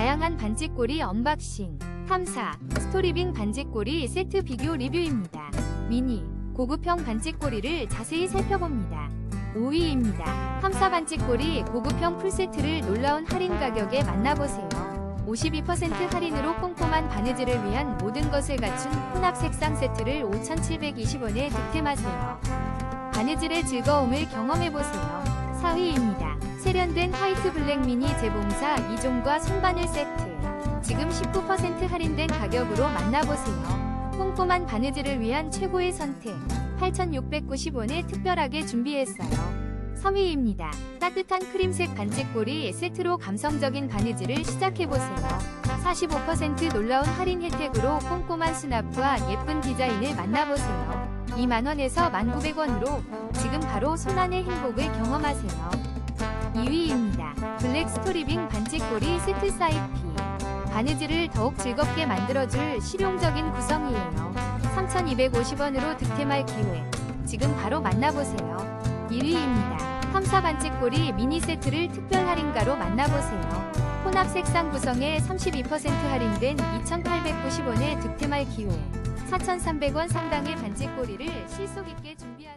다양한 반지꼬리 언박싱, 탐사, 스토리빙 반지꼬리 세트 비교 리뷰입니다. 미니, 고급형 반지꼬리를 자세히 살펴봅니다. 5위입니다. 탐사 반지꼬리 고급형 풀세트를 놀라운 할인 가격에 만나보세요. 52% 할인으로 꼼꼼한 바느질을 위한 모든 것을 갖춘 혼합 색상 세트를 5,720원에 득템하세요. 바느질의 즐거움을 경험해보세요. 4위입니다. 세련된 화이트 블랙 미니 재봉사 2종과 손바늘 세트. 지금 19% 할인된 가격으로 만나보세요. 꼼꼼한 바느질을 위한 최고의 선택. 8,690원에 특별하게 준비했어요. 3위입니다. 따뜻한 크림색 반지꼬리 세트로 감성적인 바느질을 시작해보세요. 45% 놀라운 할인 혜택으로 꼼꼼한 수납과 예쁜 디자인을 만나보세요. 2만원에서 1,900원으로 지금 바로 손안의 행복을 경험하세요. 2위입니다. 블랙 스토리빙 반지꼬리 세트 사이피. 바느질을 더욱 즐겁게 만들어줄 실용적인 구성이에요. 3,250원으로 득템할 기회. 지금 바로 만나보세요. 1위입니다. 탐사 반지꼬리 미니 세트를 특별 할인가로 만나보세요. 혼합 색상 구성에 32% 할인된 2,890원에 득템할 기회. 4,300원 상당의 반지 꼬리를 실속 있게 준비